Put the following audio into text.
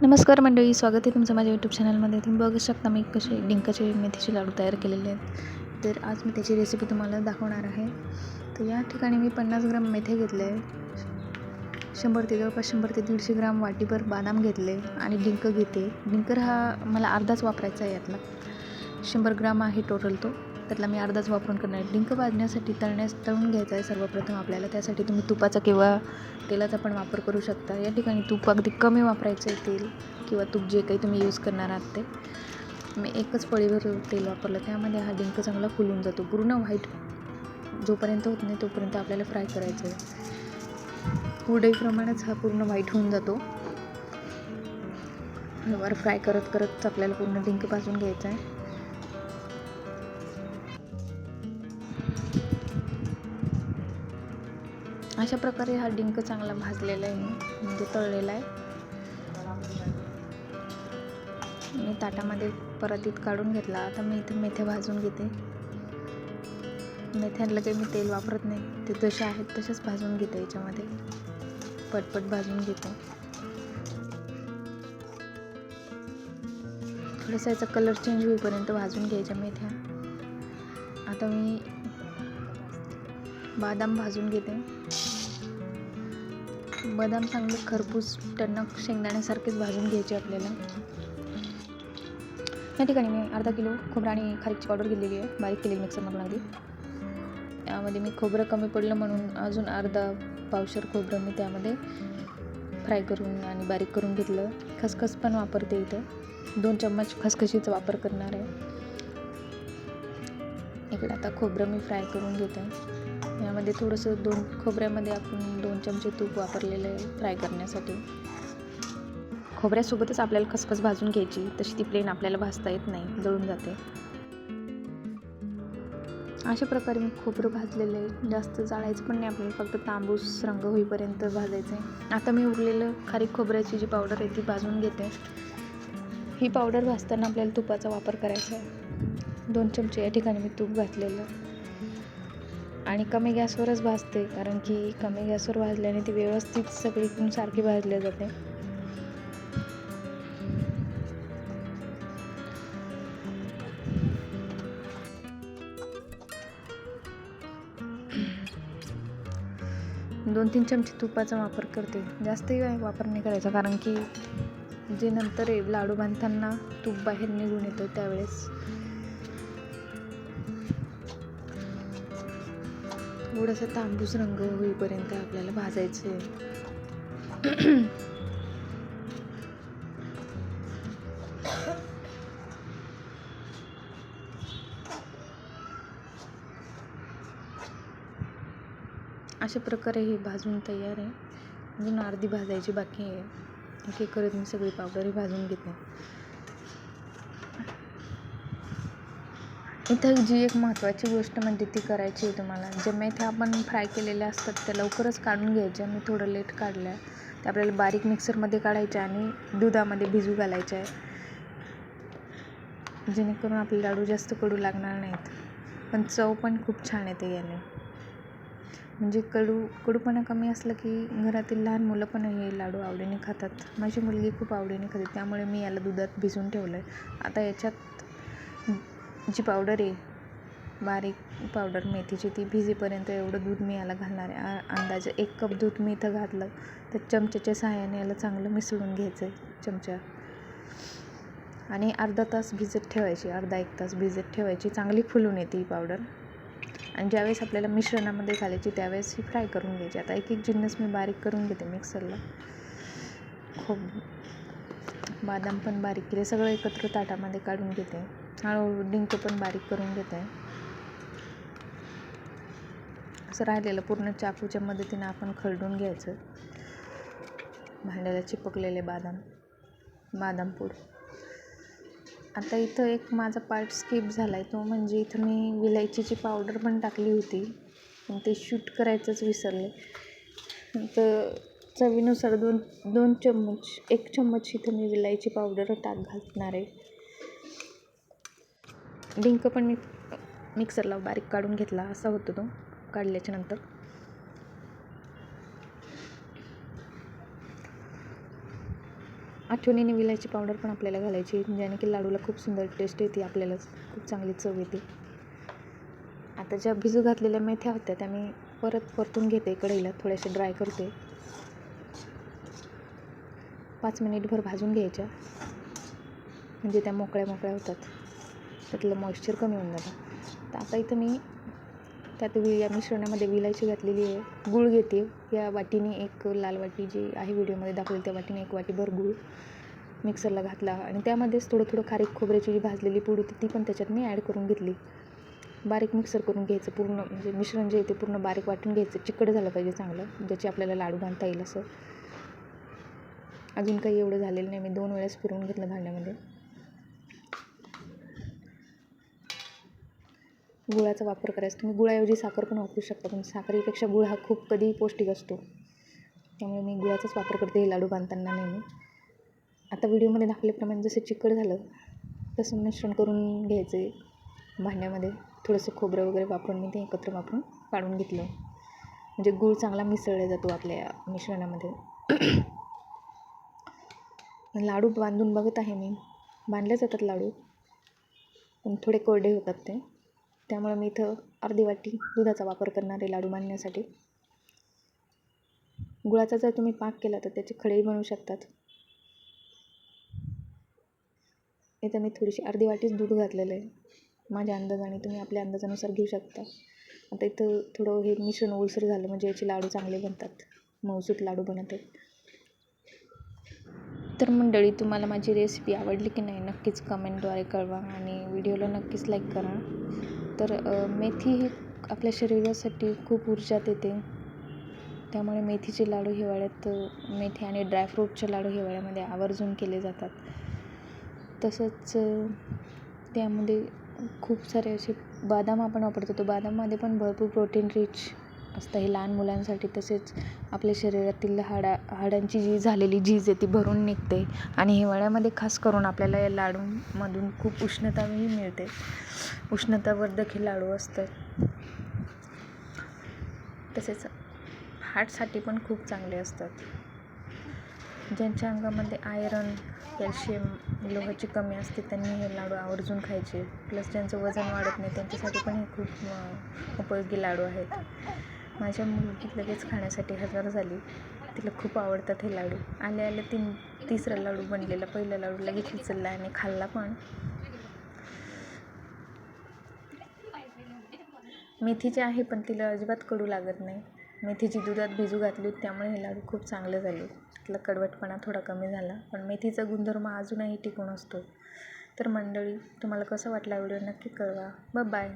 नमस्कार मंडळी स्वागत आहे तुमचं माझ्या यूट्यूब चॅनलमध्ये तुम्ही बघू शकता मी कसे डिंकाचे मेथीचे लाडू तयार केलेले आहेत. तर आज मी त्याची रेसिपी तुम्हाला दाखवणार आहे. तर या ठिकाणी मी पन्नास ग्राम मेथे घेतले. आहे शंभर ते जवळपास शंभर ते दीडशे ग्राम वाटीभर बदाम घेतले आणि डिंक घेते. डिंकर हा मला अर्धाच वापरायचा आहे यातला. शंभर ग्राम आहे टोटल तो. त्यातला मी अर्धाच वापरून करणार आहे. डिंक भाजण्यासाठी तळण्यास तळून घ्यायचा आहे सर्वप्रथम आपल्याला. त्यासाठी तुम्ही तुपाचा किंवा तेलाचा पण वापर करू शकता. या ठिकाणी तूप अगदी कमी वापरायचं आहे तेल किंवा तूप जे काही तुम्ही यूज करणार आहात ते. मी एकच पळीभर तेल वापरलं. त्यामध्ये हा डिंक चांगला फुलून जातो. पूर्ण व्हाईट जोपर्यंत होत नाही तोपर्यंत आपल्याला फ्राय करायचं आहे. उडईप्रमाणेच हा पूर्ण व्हाईट होऊन जातो. वर फ्राय करत करत आपल्याला पूर्ण डिंक भाजून घ्यायचा आहे. अशा प्रकारे हा डिंक चांगला भाजलेला आहे म्हणजे तळलेला आहे. मी ताटामध्ये परातीत काढून घेतला. आता मी इथे मेथ्या भाजून घेते. मेथ्यांना काही मी तेल वापरत नाही. ते जसे आहेत तसेच भाजून घेते याच्यामध्ये. पटपट भाजून घेते. थोडासा याचा कलर चेंज होईपर्यंत भाजून घ्यायच्या मेथ्या. आता मी बदाम भाजून घेते. बदाम चांगले खरपूस टणक शेंगदाण्यासारखेच भाजून घ्यायचे आपल्याला. या ठिकाणी मी अर्धा किलो खोबरं आणि खारीची पावडर घेतलेली आहे. बारीक केलेली मिक्सरमधून अगदी. त्यामध्ये मी खोबरं कमी पडलं म्हणून अजून अर्धा पावशर खोबरं मी त्यामध्ये फ्राय करून आणि बारीक करून घेतलं. खसखस पण वापरते इथं. दोन चम्मच खसखशीचा वापर करणार आहे. इकडे आता खोबरं मी फ्राय करून घेते. यामध्ये थोडंसं दोन खोबऱ्यामध्ये आपण दोन चमचे तूप वापरलेलं आहे फ्राय करण्यासाठी. खोबऱ्यासोबतच आपल्याला खसखस भाजून घ्यायची तशी ती प्लेन आपल्याला भाजता येत नाही जळून जाते. अशा प्रकारे मी खोबरं भाजलेलं आहे. जास्त जाळायचं पण नाही आपल्याला फक्त तांबूस रंग होईपर्यंत भाजायचं आहे आता मी उरलेलं खारीक खोबऱ्याची जी पावडर आहे ती भाजून घेते. ही पावडर भाजताना आपल्याला तुपाचा वापर करायचा आहे. दोन चमचे या ठिकाणी मी तूप घातलेलं आणि कमी गॅसवरच भाजते कारण की कमी गॅसवर भाजल्याने ती व्यवस्थित सगळीकडून सारखी भाजली जाते. दोन तीन चमचे तुपाचा वापर करते. जास्तही वापर नाही करायचा कारण की जे नंतर आहे लाडू बांधताना तूप बाहेर निघून येतं त्यावेळेस थोडासा तांबूस रंग होईपर्यंत आपल्याला भाजायचं आहे अशा प्रकारे हे भाजून तयार आहे. म्हणजे अजून अर्धी भाजायची बाकी आहे. एक एक करत मी सगळी पावडरही भाजून घेते. इथं जी एक महत्त्वाची गोष्ट म्हणजे ती करायची आहे तुम्हाला. जे मेथ्या आपण फ्राय केलेल्या असतात त्या लवकरच काढून घ्यायच्या मी थोडं लेट काढल्या त्या आपल्याला बारीक मिक्सरमध्ये काढायच्या आणि दुधामध्ये भिजू घालायच्या आहे जेणेकरून आपले लाडू जास्त कडू लागणार नाहीत. पण चव पण खूप छान येते याने. म्हणजे कडू कडूपणा कमी असलं की घरातील लहान मुलं पण हे लाडू आवडीने खातात. माझी मुलगी खूप आवडीने खाते त्यामुळे मी याला दुधात भिजून ठेवलं आहे आता याच्यात जी पावडर आहे बारीक पावडर मेथीची ती भिजेपर्यंत एवढं दूध मी याला घालणार आहे. अंदाजे एक कप दूध मी इथं घातलं तर चमच्याच्या सहाय्याने याला चांगलं मिसळून घ्यायचं आहे चमचा. आणि अर्धा तास भिजत ठेवायची अर्धा एक तास भिजत ठेवायची. चांगली फुलून येते ही पावडर. आणि ज्यावेळेस आपल्याला मिश्रणामध्ये घालायची त्यावेळेस ही फ्राय करून घ्यायची. आता एक एक जिन्नस मी बारीक करून घेते मिक्सरला खूप बदाम पण बारीक केले. सगळं एकत्र ताटामध्ये काढून घेते. हळूहळू डिंक पण बारीक करून घेते. असं राहिलेलं पूर्ण चाकूच्या मदतीने आपण खरडून घ्यायचं. भांड्याला चिपकलेले बदाम बदाम पूड. आता इथं एक माझा पार्ट स्किप झाला आहे तो म्हणजे इथं मी विलायचीची पावडर पण टाकली होती. पण ते शूट करायचंच विसरले. तर चवीनुसार दोन दोन चम्मच एक चम्मच इथं मी विलायची पावडर टाक घालणार आहे. डिंक पण मी मिक्सरला बारीक काढून घेतला असा होतो तो काढल्याच्या नंतर. आठवणीने विलायची पावडर पण आपल्याला घालायची ज्याने की लाडूला खूप सुंदर टेस्ट येते आपल्यालाच खूप चांगली चव येते. आता ज्या भिजू घातलेल्या मेथ्या होत्या त्या मी परत परतून घेते कढईला थोड्याशा ड्राय करते. पाच मिनिटभर भाजून घ्यायच्या. म्हणजे त्या मोकळ्या मोकळ्या होतात. त्यातलं मॉइश्चर कमी होऊन जातं. तर आता इथं मी त्यात वि या मिश्रणामध्ये विलायची घातलेली आहे. गूळ घेते. या वाटीने एक लाल वाटी जी आहे व्हिडिओमध्ये दाखवली त्या वाटीने एक वाटीभर गूळ मिक्सरला घातला. आणि त्यामध्येच थोडं थोडं खारीक खोबऱ्याची जी भाजलेली पूड होती ती पण त्याच्यात मी ॲड करून घेतली. बारीक मिक्सर करून घ्यायचं पूर्ण म्हणजे मिश्रण जे आहे ते पूर्ण बारीक वाटून घ्यायचं. चिकट झालं पाहिजे चांगलं ज्याची आपल्याला लाडू बांधता येईल असं. अजून काही एवढं झालेलं नाही. मी दोन वेळेस फिरवून घेतलं भांड्यामध्ये. गुळाचा वापर करायचा. तुम्ही गुळाऐवजी साखर पण वापरू शकता पण साखरेपेक्षा गुळ हा खूप कधीही पौष्टिक असतो. त्यामुळे मी गुळाचाच वापर करते हे लाडू बांधताना नेहमी आता व्हिडिओमध्ये दाखवल्याप्रमाणे जसं चिकट झालं तसं मिश्रण करून घ्यायचं भांड्यामध्ये. थोडंसं खोबरं वगैरे वापरून मी ते एकत्र वापरून काढून घेतलं. म्हणजे गूळ चांगला मिसळला जातो आपल्या मिश्रणामध्ये. लाडू बांधून बघत आहे मी. बांधले जातात लाडू. पण थोडे कोरडे होतात ते. त्यामुळे मी इथं अर्धी वाटी दुधाचा वापर करणार आहे लाडू बांधण्यासाठी. गुळाचा जर तुम्ही पाक केला तर त्याचे खडेही बनवू शकतात. इथं मी थोडीशी अर्धी वाटीच दूध घातलेलं आहे. माझ्या अंदाजाने तुम्ही आपल्या अंदाजानुसार घेऊ शकता. आता इथं थोडं हे मिश्रण ओलसर झालं म्हणजे याचे लाडू चांगले बनतात. मऊसूत लाडू बनत आहेत. तर मंडळी तुम्हाला माझी रेसिपी आवडली की नाही नक्कीच कमेंटद्वारे कळवा आणि व्हिडिओला नक्कीच लाईक करा. तर मेथी ही आपल्या शरीरासाठी खूप ऊर्जा देते त्यामुळे मेथीचे लाडू हिवाळ्यात मेथी आणि ड्रायफ्रूटचे लाडू हिवाळ्यामध्ये आवर्जून केले जातात. तसंच त्यामध्ये खूप सारे असे बदाम आपण वापरतो. तो बदाममध्ये पण भरपूर प्रोटीन रिच असतं. हे लहान मुलांसाठी तसेच आपल्या शरीरातील हाडा हाडांची जी झालेली झीज आहे ती भरून निघते आणि हिवाळ्यामध्ये खास करून आपल्याला या लाडूमधून खूप उष्णताही मिळते. उष्णतावर्धक हे लाडू असतात. तसेच हार्टसाठी पण खूप चांगले असतात. ज्यांच्या अंगामध्ये आयरन कॅल्शियम लोहाची कमी असते त्यांनी हे लाडू आवर्जून खायचे. प्लस ज्यांचं वजन वाढत नाही त्यांच्यासाठी पण हे खूप उपयोगी लाडू आहेत. माझ्या मुलगी लगेच खाण्यासाठी हजर झाली. तिला खूप आवडतात हे लाडू. आले आले तीन तिसरा लाडू बनलेला. पहिला लाडू लगेच उचलला आणि खाल्ला पण. मेथीचे आहे पण तिला अजिबात कडू लागत नाही. मेथीची दुधात भिजू घातली त्यामुळे हे लाडू खूप चांगले झाले. त्यातला कडवटपणा थोडा कमी झाला पण मेथीचा गुणधर्म अजूनही टिकून असतो. तर मंडळी तुम्हाला कसं वाटला व्हिडिओ नक्की कळवा. ब बाय